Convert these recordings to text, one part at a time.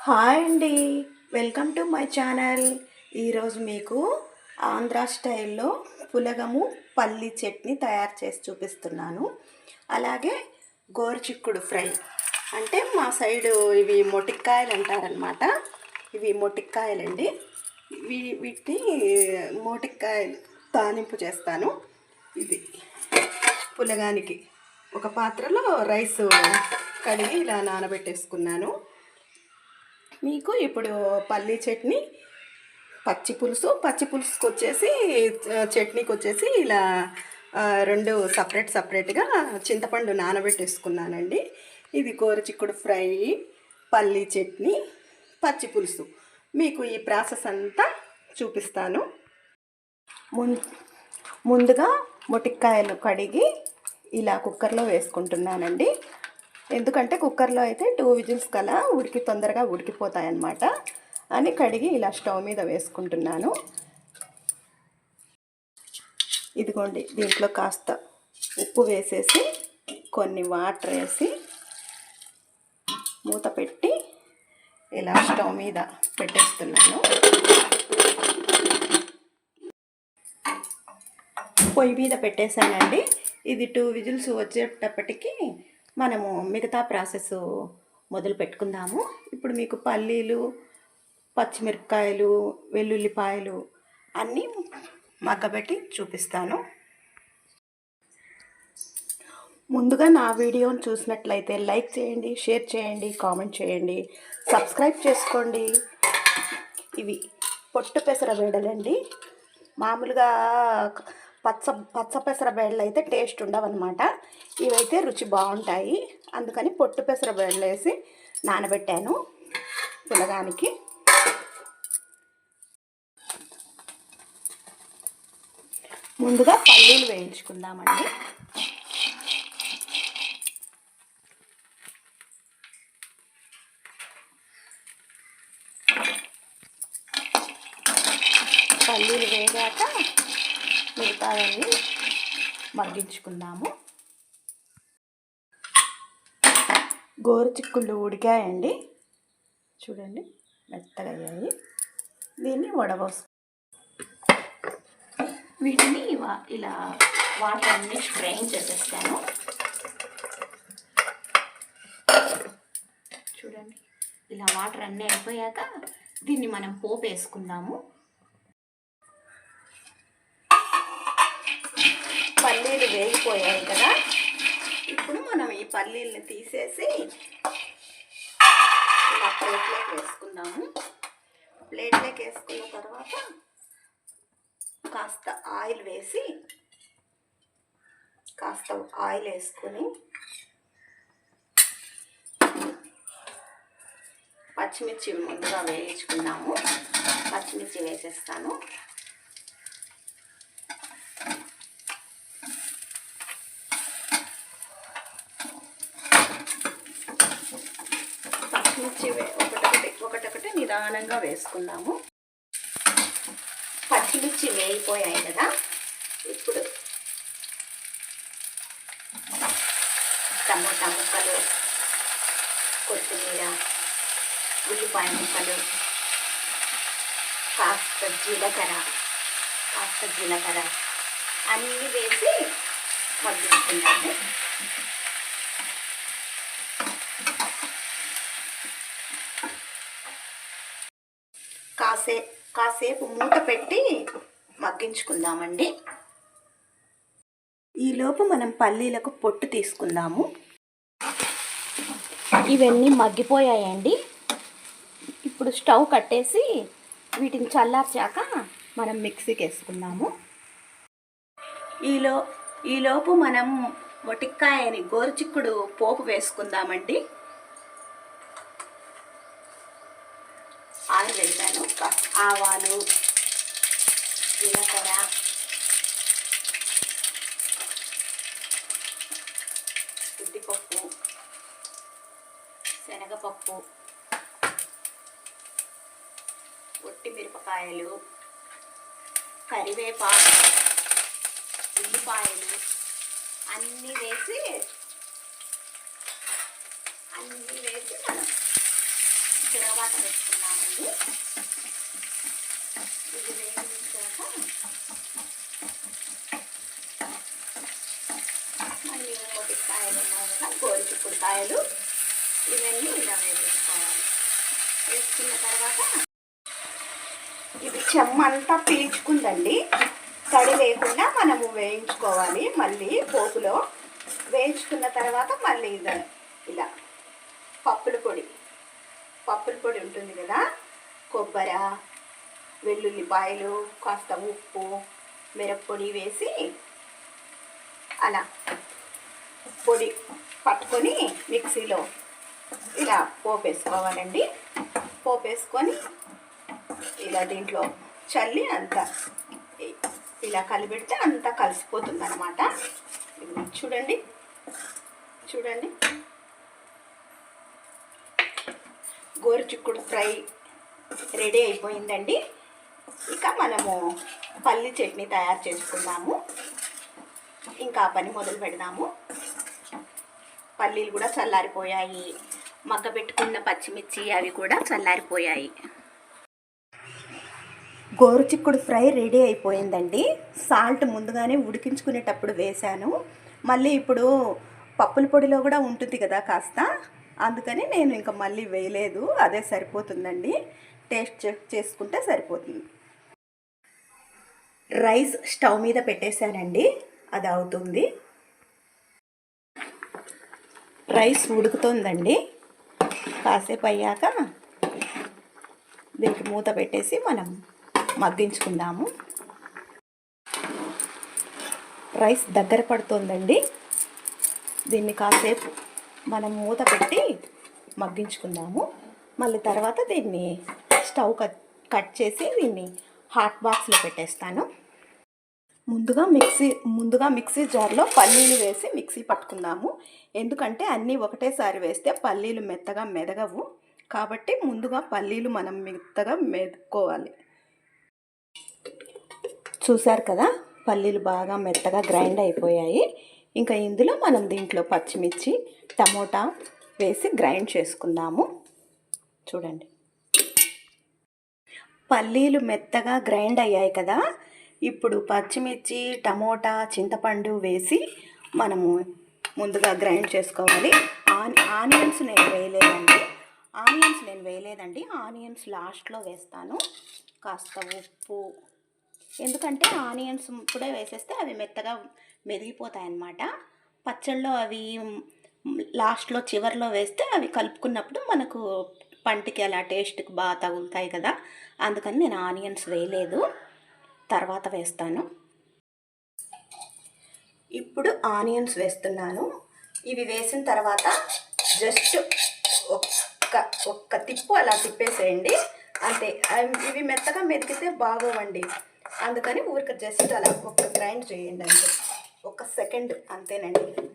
Hi అండి. Welcome to my channel. ఈరోజు మీకు ఆంధ్ర స్టైల్లో పులగము పల్లి చట్నీ తయారు చేసి చూపిస్తున్నాను. అలాగే గోరుచిక్కుడు ఫ్రై. అంటే మా సైడు ఇవి మొటిక్కాయలు అంటారనమాట ఇవి మొటిక్కాయలండి. అండి వీటిని మొటిక్కాయలు తానింపు చేస్తాను. ఇది పులగానికి. ఒక పాత్రలో రైస్ కడిగి ఇలా నానబెట్టేసుకున్నాను. మీకు ఇప్పుడు పల్లీ చట్నీ పచ్చి పులుసు. పచ్చి పులుసుకి వచ్చేసి చట్నీకి వచ్చేసి ఇలా రెండు సపరేట్ సపరేట్గా చింతపండు నానబెట్టేసుకున్నానండి. ఇది చిక్కుడు ఫ్రై పల్లీ చట్నీ పచ్చి పులుసు. మీకు ఈ ప్రాసెస్ అంతా చూపిస్తాను. ముం- ముందుగా మొటిక్కాయలు కడిగి ఇలా కుక్కర్లో వేసుకుంటున్నానండి. ఎందుకంటే కుక్కర్లో అయితే టూ విజిల్స్ కలా ఉడికి తొందరగా ఉడికిపోతాయన్నమాట. అని కడిగి ఇలా స్టవ్ మీద వేసుకుంటున్నాను. ఇదిగోండి దీంట్లో కాస్త ఉప్పు వేసేసి కొన్ని వాటర్ వేసి మూత పెట్టి ఇలా స్టవ్ మీద పెట్టేస్తున్నాను. పొయ్యి మీద పెట్టేశానండి. ఇది టూ విజిల్స్ వచ్చేటప్పటికి మనము మిగతా ప్రాసెస్ మొదలు పెట్టుకుందాము. ఇప్పుడు మీకు పల్లీలు పచ్చిమిరపకాయలు వెల్లుల్లిపాయలు అన్నీ మగ్గబెట్టి చూపిస్తాను. ముందుగా నా వీడియోని చూసినట్లయితే లైక్ చేయండి షేర్ చేయండి కామెంట్ చేయండి సబ్స్క్రైబ్ చేసుకోండి. ఇవి పొట్టు పెసర వేడలండి. మామూలుగా పచ్చ పచ్చ పెసర బేడలు అయితే టేస్ట్ ఉండవన్నమాట. ఇవైతే రుచి బాగుంటాయి. అందుకని పొట్టు పెసర బేడలు వేసి నానబెట్టాను పులగానికి. ముందుగా పల్లీలు వేయించుకుందామండి. పల్లీలు వేగాక మిగతావన్నీ మగ్గించుకుందాము. గోరు చిక్కుళ్ళు ఉడికాయండి. చూడండి మెత్తగా అయ్యాయి. దీన్ని వడబోసు వీటిని వా- ఇలా వాటర్ అన్ని స్ట్రెయిన్ చేసేస్తాను. చూడండి ఇలా వాటర్ అన్నీ అయిపోయాక దీన్ని మనం పోపు వేసుకుందాము. పల్లీలు కదా. ఇప్పుడు మనం ఈ పల్లీల్ని తీసేసి ఇలా ప్లేట్లోకి వేసుకున్నాము ప్లేట్లోకి వేసుకున్న తర్వాత కాస్త ఆయిల్ వేసి కాస్త ఆయిల్ వేసుకొని పచ్చిమిర్చి ముందుగా వేయించుకున్నాము పచ్చిమిర్చి వేసేస్తాను పచ్చిమిర్చి వే- ఒకటొకటి ఒకటొకటి నిదానంగా వేసుకున్నాము. పచ్చిమిర్చి వేగిపోయాయి కదా ఇప్పుడు టమోటా ముక్కలు కొత్తిమీర ఉల్లిపాయ ముక్కలు కాస్త జీలకర్ర కాస్త జీలకర్ర అన్నీ వేసి మగ్గించుకుంటాము కాసే కాసేపు మూత పెట్టి మగ్గించుకుందామండి. ఈలోపు మనం పల్లీలకు పొట్టు తీసుకుందాము. ఇవన్నీ మగ్గిపోయాయండి. ఇప్పుడు స్టవ్ కట్టేసి వీటిని చల్లార్చాక మనం మిక్సీకి వేసుకుందాము. ఈలో ఈలోపు మనం మొటిక్కాయని గోరుచిక్కుడు పోపు వేసుకుందామండి ఆయిల్ వేసాను కాస్త ఆవాలు జీలకర్ర ఉద్దిపప్పు శనగపప్పు ఒట్టి మిరపకాయలు కరివేపాకు ఉల్లిపాయలు అన్నీ వేసి అన్నీ వేసి మనం తిరగబాట పెట్టుకున్నామండి ఇది వేయించాక మళ్ళీ ఇంకోటి కాయలు ఉన్నాయి కదా గోరుచిక్కుడు కాయలు ఇవన్నీ ఇలా వేసుకోవాలి వేసుకున్న తర్వాత ఇది చెమ్మ అంతా పీల్చుకుందండి. తడి లేకుండా మనము వేయించుకోవాలి. మళ్ళీ పోపులో వేయించుకున్న తర్వాత మళ్ళీ ఇలా ఇలా పప్పుల పొడి. పప్పుల పొడి ఉంటుంది కదా? కొబ్బరి వెల్లుల్లిపాయలు కాస్త ఉప్పు మిరప్పొడి వేసి అలా పొడి పట్టుకొని మిక్సీలో ఇలా పోపేసుకోవాలండి. పోపేసుకొని ఇలా దీంట్లో చల్లి అంతా ఇలా కలిపెడితే అంతా కలిసిపోతుంది అనమాట చూడండి. చూడండి. గోరుచిక్కుడు ఫ్రై రెడీ అయిపోయిందండి. ఇక మనము పల్లి చట్నీ తయారు చేసుకుందాము. ఇంకా పని మొదలు పెడదాము. పల్లీలు కూడా చల్లారిపోయాయి. మగ్గ పెట్టుకున్న పచ్చిమిర్చి అవి కూడా చల్లారిపోయాయి. గోరుచిక్కుడు ఫ్రై రెడీ అయిపోయిందండి. సాల్ట్ ముందుగానే ఉడికించుకునేటప్పుడు వేశాను. మళ్ళీ ఇప్పుడు పప్పుల పొడిలో కూడా ఉంటుంది కదా కాస్త. అందుకని నేను ఇంకా మళ్ళీ వేయలేదు. అదే సరిపోతుందండి. టేస్ట్ చెక్ చేసుకుంటే సరిపోతుంది. రైస్ స్టవ్ మీద పెట్టేశానండి. అది అవుతుంది. రైస్ ఉడుకుతుందండి. కాసేపు అయ్యాక దీనికి మూత పెట్టేసి మనం మగ్గించుకుందాము. రైస్ దగ్గర పడుతుందండి. దీన్ని కాసేపు మనం మూత పెట్టి మగ్గించుకుందాము. మళ్ళీ తర్వాత దీన్ని స్టవ్ కట్ కట్ చేసి దీన్ని హాట్ బాక్స్లో పెట్టేస్తాను. ముందుగా మిక్సీ ముందుగా మిక్సీ జార్లో పల్లీలు వేసి మిక్సీ పట్టుకుందాము. ఎందుకంటే అన్నీ ఒకటేసారి వేస్తే పల్లీలు మెత్తగా మెదగవు. కాబట్టి ముందుగా పల్లీలు మనం మెత్తగా మెదుకోవాలి చూశారు కదా? పల్లీలు బాగా మెత్తగా గ్రైండ్ అయిపోయాయి. ఇంకా ఇందులో మనం దీంట్లో పచ్చిమిర్చి టమోటా వేసి గ్రైండ్ చేసుకుందాము. చూడండి. పల్లీలు మెత్తగా గ్రైండ్ అయ్యాయి కదా? ఇప్పుడు పచ్చిమిర్చి టమోటా చింతపండు వేసి మనము ముందుగా గ్రైండ్ చేసుకోవాలి. ఆని ఆనియన్స్ నేను వేయలేదండి. ఆనియన్స్ నేను వేయలేదండి. ఆనియన్స్ లాస్ట్లో వేస్తాను. కాస్త ఉప్పు. ఎందుకంటే ఆనియన్స్ ఇప్పుడే వేసేస్తే అవి మెత్తగా మెదిగిపోతాయి అన్నమాట పచ్చళ్ళలో అవి లాస్ట్లో చివరిలో వేస్తే అవి కలుపుకున్నప్పుడు మనకు పంటికి అలా టేస్ట్కి బాగా తగులుతాయి కదా. అందుకని నేను ఆనియన్స్ వేయలేదు. తర్వాత వేస్తాను. ఇప్పుడు ఆనియన్స్ వేస్తున్నాను. ఇవి వేసిన తర్వాత జస్ట్ ఒక్క ఒక్క తిప్పు అలా తిప్పేసేయండి. అంతే. ఇవి మెత్తగా మెతికితే బాగోవండి. అందుకని ఊరికి జస్ట్ అలా ఒక్క గ్రైండ్ చేయండి అంతే. ఒక సెకండ్ అంతేనండి.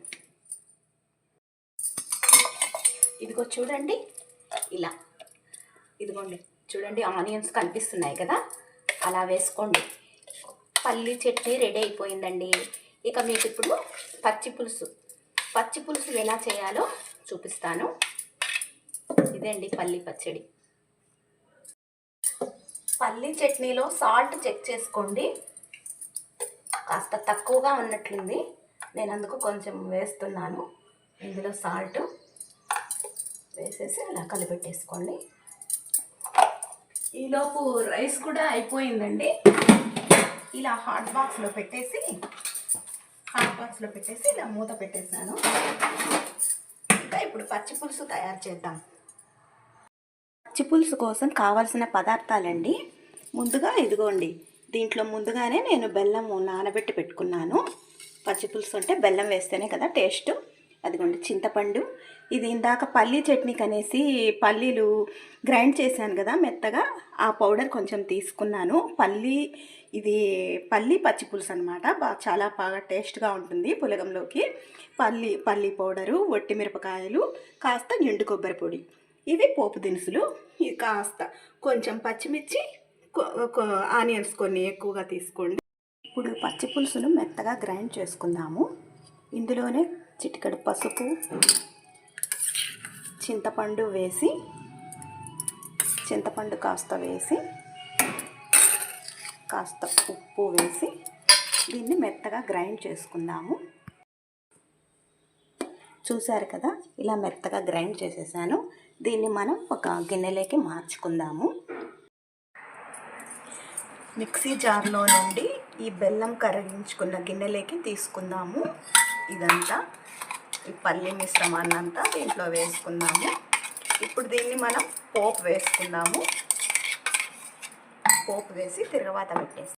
ఇదిగో చూడండి. ఇలా. ఇదిగోండి. చూడండి ఆనియన్స్ కనిపిస్తున్నాయి కదా. అలా వేసుకోండి. పల్లి చట్నీ రెడీ అయిపోయిందండి. ఇక మీకు ఇప్పుడు పచ్చి పులుసు. పచ్చి పులుసు ఎలా చేయాలో చూపిస్తాను. ఇదండి పల్లి పచ్చడి. పల్లి చట్నీలో సాల్ట్ చెక్ చేసుకోండి. కాస్త తక్కువగా ఉన్నట్లుంది. నేను అందుకు కొంచెం వేస్తున్నాను. ఇందులో సాల్ట్ వేసేసి అలా కలిపెట్టేసుకోండి. ఈలోపు రైస్ కూడా అయిపోయిందండి. ఇలా హాట్ బాక్స్లో పెట్టేసి హాట్ బాక్స్లో పెట్టేసి ఇలా మూత పెట్టేసాను ఇంకా ఇప్పుడు పచ్చి పులుసు తయారు చేద్దాం. పచ్చి పులుసు కోసం కావాల్సిన పదార్థాలండి. ముందుగా ఇదిగోండి దీంట్లో ముందుగానే నేను బెల్లం నానబెట్టి పెట్టుకున్నాను. పచ్చి పులుసు అంటే బెల్లం వేస్తేనే కదా టేస్ట్. అదిగోండి చింతపండు ఇది ఇందాక పల్లీ చట్నీకి అనేసి పల్లీలు గ్రైండ్ చేశాను కదా మెత్తగా ఆ పౌడర్ కొంచెం తీసుకున్నాను. పల్లీ ఇది పల్లి పచ్చి పులుసు అనమాట బాగా చాలా బాగా టేస్ట్గా ఉంటుంది పులగంలోకి. పల్లి పల్లి పౌడరు వట్టి మిరపకాయలు కాస్త ఎండు కొబ్బరి పొడి. ఇవి పోపు దినుసులు. ఇది కాస్త కొంచెం పచ్చిమిర్చి ఆనియన్స్ కొన్ని ఎక్కువగా తీసుకోండి. ఇప్పుడు పచ్చి పులుసును మెత్తగా గ్రైండ్ చేసుకుందాము. ఇందులోనే చిటికడు పసుపు చింతపండు వేసి చింతపండు కాస్త వేసి కాస్త ఉప్పు వేసి దీన్ని మెత్తగా గ్రైండ్ చేసుకుందాము. చూశారు కదా ఇలా మెత్తగా గ్రైండ్ చేసేసాను. దీన్ని మనం ఒక గిన్నెలోకి మార్చుకుందాము. మిక్సీ జార్లో నుండి ఈ బెల్లం కరిగించుకున్న గిన్నెలోకి తీసుకుందాము. ఇదంతా ఈ పల్లి మిశ్రమాన్ని అంతా దీంట్లో వేసుకుందాము ఇప్పుడు దీన్ని మనం పోపు వేసుకుందాము. పోపు వేసి తిరగవాత పెట్టేసి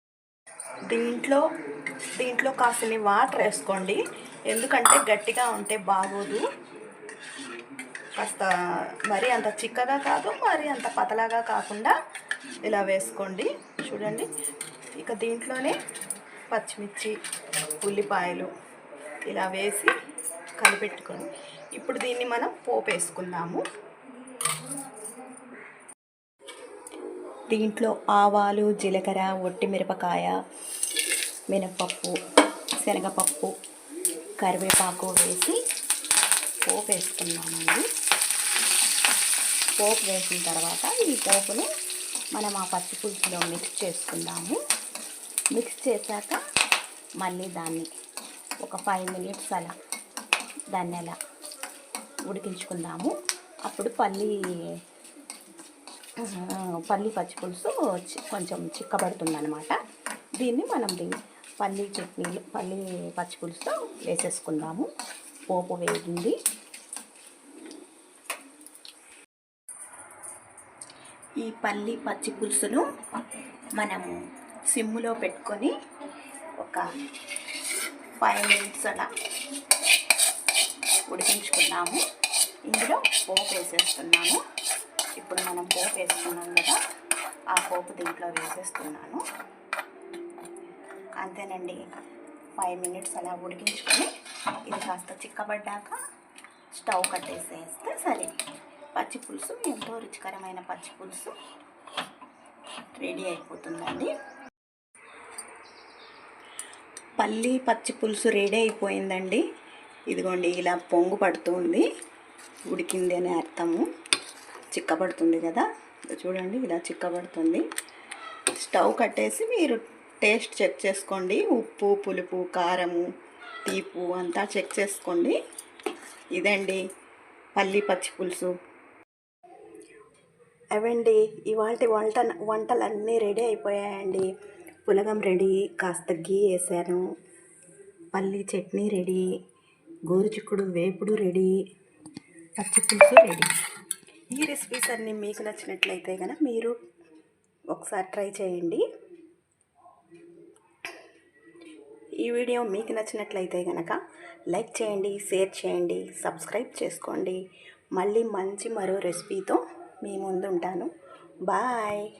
దీంట్లో దీంట్లో కాసిన వాటర్ వేసుకోండి. ఎందుకంటే గట్టిగా ఉంటే బాగోదు. కాస్త మరీ అంత చిక్కగా కాదు మరీ అంత పతలాగా కాకుండా ఇలా వేసుకోండి. చూడండి. ఇక దీంట్లోనే పచ్చిమిర్చి ఉల్లిపాయలు ఇలా వేసి కలిపెట్టుకొని ఇప్పుడు దీన్ని మనం పోపు వేసుకుందాము దీంట్లో ఆవాలు జీలకర్ర ఒట్టి మిరపకాయ మినపప్పు శనగపప్పు కరివేపాకు వేసి పోపు వేసుకున్నామండి పోపు వేసిన తర్వాత ఈ పోపును మనం ఆ పచ్చి పులుసులో మిక్స్ చేసుకుందాము. మిక్స్ చేశాక మళ్ళీ దాన్ని ఒక ఫైవ్ మినిట్స్ అలా దాన్ని అలా ఉడికించుకుందాము. అప్పుడు పల్లి పల్లి పచ్చి పులుసు చి- కొంచెం చిక్కబడుతుంది అనమాట దీన్ని మనం దీన్ని పల్లి చట్నీలు పల్లి పచ్చి పులుసుతో వేసేసుకుందాము. పోపు వేగింది. ఈ పల్లి పచ్చి పులుసును మనము సిమ్ములో పెట్టుకొని ఒక ఫైవ్ మినిట్స్ అలా ఉడికించుకున్నాము ఇందులో పోపు వేసేస్తున్నాము ఇప్పుడు మనం పోపు వేసుకున్నాం కదా ఆ పోపు దీంట్లో వేసేస్తున్నాను. అంతేనండి. ఫైవ్ మినిట్స్ అలా ఉడికించుకొని ఇది కాస్త చిక్కబడ్డాక స్టవ్ కట్టేసేస్తే సరే. పచ్చి పులుసు ఎంతో రుచికరమైన పచ్చి పులుసు రెడీ అయిపోతుందండి. పల్లి పచ్చి పులుసు రెడీ అయిపోయిందండి. ఇదిగోండి ఇలా పొంగు పడుతుంది ఉడికింది అని అర్థము. చిక్కబడుతుంది కదా? చూడండి ఇలా చిక్కబడుతుంది. స్టవ్ కట్టేసి మీరు టేస్ట్ చెక్ చేసుకోండి. ఉప్పు పులుపు కారము తీపు అంతా చెక్ చేసుకోండి. ఇదండి పల్లి పచ్చి పులుసు. అవండి ఇవాళ వంట వంటలన్నీ రెడీ అయిపోయాయండి. పులగం రెడీ కాస్త గీ వేసాను. పల్లి చట్నీ రెడీ. గోరుచిక్కుడు వేపుడు రెడీ. పచ్చిపులుసు రెడీ. ఈ రెసిపీస్ అన్నీ మీకు నచ్చినట్లయితే కనుక మీరు ఒకసారి ట్రై చేయండి. ఈ వీడియో మీకు నచ్చినట్లయితే కనుక లైక్ చేయండి షేర్ చేయండి సబ్స్క్రైబ్ చేసుకోండి. మళ్ళీ మంచి మరో రెసిపీతో మీ ముందు ఉంటాను. బాయ్.